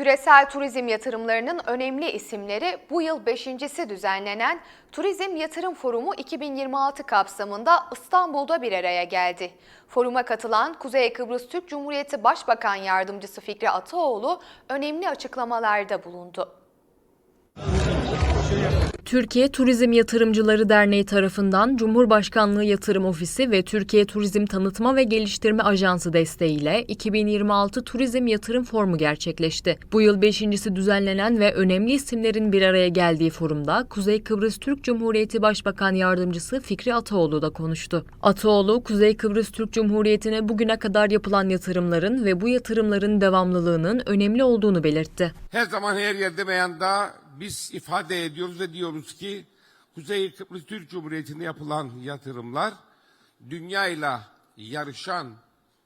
Küresel turizm yatırımlarının önemli isimleri bu yıl beşincisi düzenlenen Turizm Yatırım Forumu 2026 kapsamında İstanbul'da bir araya geldi. Foruma katılan Kuzey Kıbrıs Türk Cumhuriyeti Başbakan Yardımcısı Fikri Ataoğlu önemli açıklamalarda bulundu. Türkiye Turizm Yatırımcıları Derneği tarafından Cumhurbaşkanlığı Yatırım Ofisi ve Türkiye Turizm Tanıtma ve Geliştirme Ajansı desteğiyle 2026 Turizm Yatırım Forumu gerçekleşti. Bu yıl beşincisi düzenlenen ve önemli isimlerin bir araya geldiği forumda Kuzey Kıbrıs Türk Cumhuriyeti Başbakan Yardımcısı Fikri Ataoğlu da konuştu. Ataoğlu, Kuzey Kıbrıs Türk Cumhuriyeti'ne bugüne kadar yapılan yatırımların ve bu yatırımların devamlılığının önemli olduğunu belirtti. Her zaman her yerde beyanda biz ifade ediyoruz ve diyoruz ki Kuzey Kıbrıs Türk Cumhuriyeti'nde yapılan yatırımlar dünyayla yarışan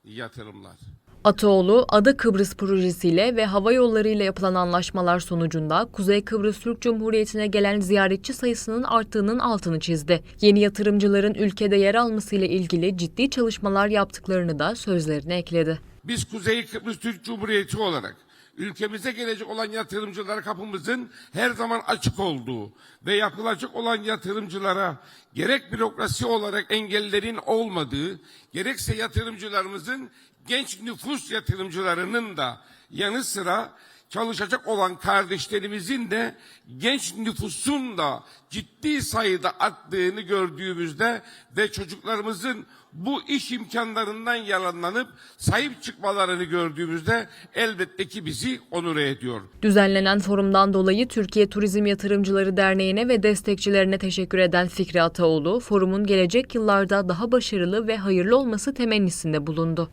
yatırımlar. Ataoğlu, Ada Kıbrıs projesiyle ve hava yollarıyla yapılan anlaşmalar sonucunda Kuzey Kıbrıs Türk Cumhuriyeti'ne gelen ziyaretçi sayısının arttığının altını çizdi. Yeni yatırımcıların ülkede yer almasıyla ilgili ciddi çalışmalar yaptıklarını da sözlerine ekledi. Biz Kuzey Kıbrıs Türk Cumhuriyeti olarak ülkemize gelecek olan yatırımcılara kapımızın her zaman açık olduğu ve yapılacak olan yatırımcılara gerek bürokrasi olarak engellerin olmadığı, gerekse yatırımcılarımızın genç nüfus yatırımcılarının da yanı sıra çalışacak olan kardeşlerimizin de genç nüfusun da ciddi sayıda arttığını gördüğümüzde ve çocuklarımızın bu iş imkanlarından yalanlanıp sahip çıkmalarını gördüğümüzde elbette ki bizi onur ediyor. Düzenlenen forumdan dolayı Türkiye Turizm Yatırımcıları Derneği'ne ve destekçilerine teşekkür eden Fikri Ataoğlu, forumun gelecek yıllarda daha başarılı ve hayırlı olması temennisinde bulundu.